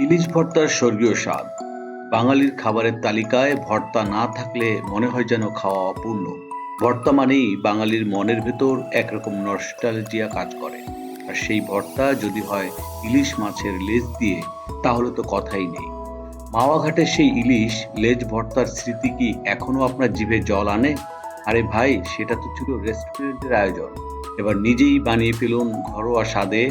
ইলিশ ভর্তার স্বর্গীয় স্বাদ। বাঙালির খাবারের তালিকায় ভর্তা না থাকলে মনে হয় যেন খাওয়া অপূর্ণ। ভর্তা মানেই বাঙালির মনের ভেতর একরকম নস্টালজিয়া কাজ করে। আর সেই ভর্তা যদি হয় ইলিশ মাছের লেজ দিয়ে, তাহলে তো কথাই নেই। মাওয়াঘাটের সেই ইলিশ লেজ ভর্তার স্মৃতি কি এখনও আপনার জিভে জল আনে? আরে ভাই, সেটা তো ছিল রেস্টুরেন্টের আয়োজন। এবার নিজেই বানিয়ে ফেলুন ঘরোয়া স্বাদে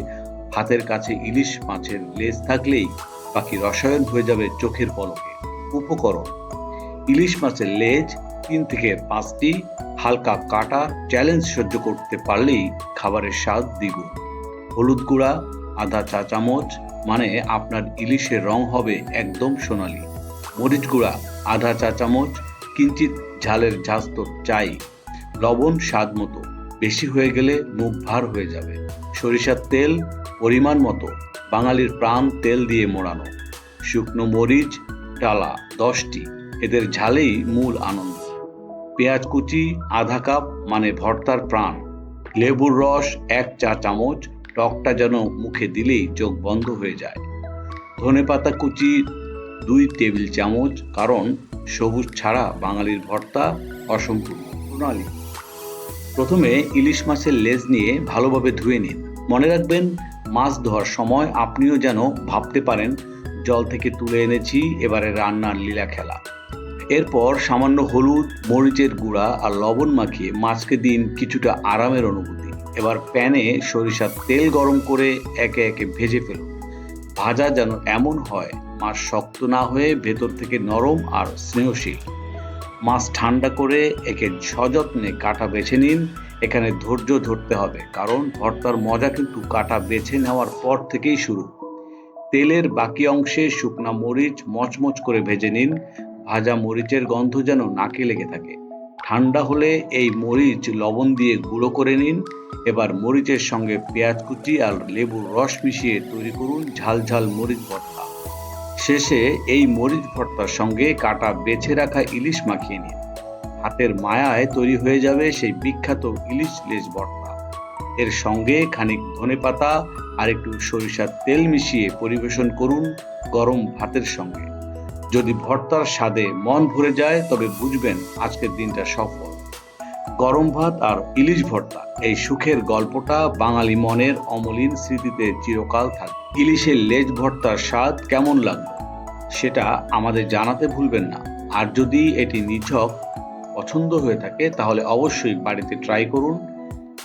হাতের কাছে ইলিশ মাছের লেজ থাকলেই বাকি রসায়ন হয়ে যাবে চোখের পলকে। উপকরণ, ইলিশ মাছের লেজ তিন থেকে পাঁচটি হালকা কাটা চ্যালেঞ্জ সহ্য করতে পারলেই খাবারের স্বাদ দ্বিগুণ। হলুদ গুঁড়া, আধা চা চামচ মানে আপনার ইলিশের রং হবে একদম সোনালি। মরিচ গুঁড়া, আধা চা চামচ কিঞ্চিত ঝালের ঝাঁজ তো চাই, লবণ স্বাদ মতো। বেশি হয়ে গেলে মুখ ভার হয়ে যাবে। সরিষার তেল পরিমাণ মতো বাঙালির প্রাণ তেল দিয়ে মোড়ানো। শুকনো মরিচ, ডালা, দশটি, এদের ঝালেই মূল আনন্দ। পেঁয়াজ কুচি, আধা কাপ মানে ভর্তার প্রাণ। লেবুর রস, এক চা চামচ, টকটা যেন মুখে দিলেই চোখ বন্ধ হয়ে যায়। ধনে পাতা কুচি, দুই টেবিল চামচ, কারণ সবুজ ছাড়া বাঙালির ভর্তা অসম্পূর্ণ। প্রণালী। প্রথমে ইলিশ মাছের লেজ নিয়ে ভালোভাবে ধুয়ে নিন। মনে রাখবেন মাছ ধোয়ার সময় আপনিও যেন ভাবতে পারেন, জল থেকে তুলে এনেছি, এবারে রান্নার লীলা খেলা। এরপর সামান্য হলুদ, মরিচের গুঁড়া আর লবণ মাখিয়ে মাছকে দিন কিছুটা আরামের অনুভূতি। এবার প্যানে সরিষার তেল গরম করে একে একে ভেজে ফেলুন। ভাজা যেন এমন হয়, মাছ শক্ত না হয়ে ভেতর থেকে নরম আর স্নেহশীল। মাছ ঠান্ডা করে একে সযত্নে কাটা বেছে নিন এখানে ধৈর্য ধরতে হবে, কারণ ভর্তার মজা কিন্তু কাটা বেছে নেওয়ার পর থেকেই শুরু। তেলের বাকি অংশে শুকনা মরিচ মচমচ করে ভেজে নিন, ভাজা মরিচের গন্ধ যেন নাকে লেগে থাকে। ঠান্ডা হলে এই মরিচ লবণ দিয়ে গুঁড়ো করে নিন। এবার মরিচের সঙ্গে পেঁয়াজ কুচি আর লেবুর রস মিশিয়ে তৈরি করুন ঝাল ঝাল মরিচ ভর্তা। শেষে এই মরিচ ভর্তার সঙ্গে কাটা বেছে রাখা ইলিশ মাখিয়ে নিন। হাতের মায়ায় তৈরি হয়ে যাবে সেই বিখ্যাত ইলিশ লেজ ভর্তা। এর সঙ্গে খানিক ধনেপাতা আর একটু সরিষার তেল মিশিয়ে পরিবেশন করুন গরম ভাতের সঙ্গে। যদি ভর্তার স্বাদে মন ভরে যায়, তবে বুঝবেন আজকের দিনটা সফল। গরম ভাত আর ইলিশ ভর্তা, এই সুখের গল্পটা বাঙালি মনের অমলিন স্মৃতিতে চিরকাল থাকে। ইলিশের লেজ ভর্তার স্বাদ কেমন লাগল, সেটা আমাদের জানাতে ভুলবেন না। আর যদি এটি নিছক পছন্দ হয়ে থাকে, তাহলে অবশ্যই বাড়িতে ট্রাই করুন,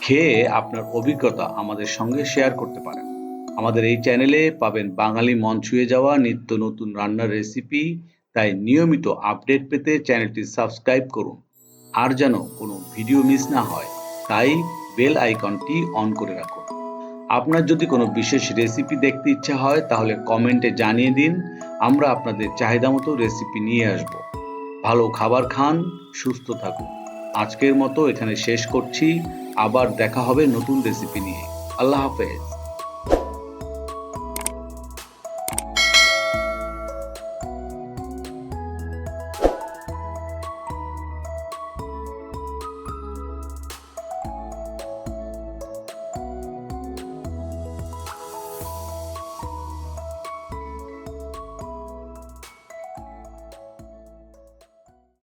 খেয়ে আপনার অভিজ্ঞতা আমাদের সঙ্গে শেয়ার করতে পারেন। আমাদের এই চ্যানেলে পাবেন বাঙালি মন ছুঁয়ে যাওয়া, নিত্য নতুন রান্নার রেসিপি তাই নিয়মিত আপডেট পেতে চ্যানেলটি সাবস্ক্রাইব করুন। আর যেন কোনো ভিডিও মিস না হয়, তাই বেল আইকনটি অন করে রাখুন। আপনার যদি কোনো বিশেষ রেসিপি দেখতে ইচ্ছা হয়, তাহলে কমেন্টে জানিয়ে দিন, আমরা আপনাদের চাহিদা মতো রেসিপি নিয়ে আসব। ভালো খাবার খান, সুস্থ থাকুন। আজকের মতো এখানে শেষ করছি। আবার দেখা হবে নতুন রেসিপি নিয়ে। আল্লাহ হাফেজ।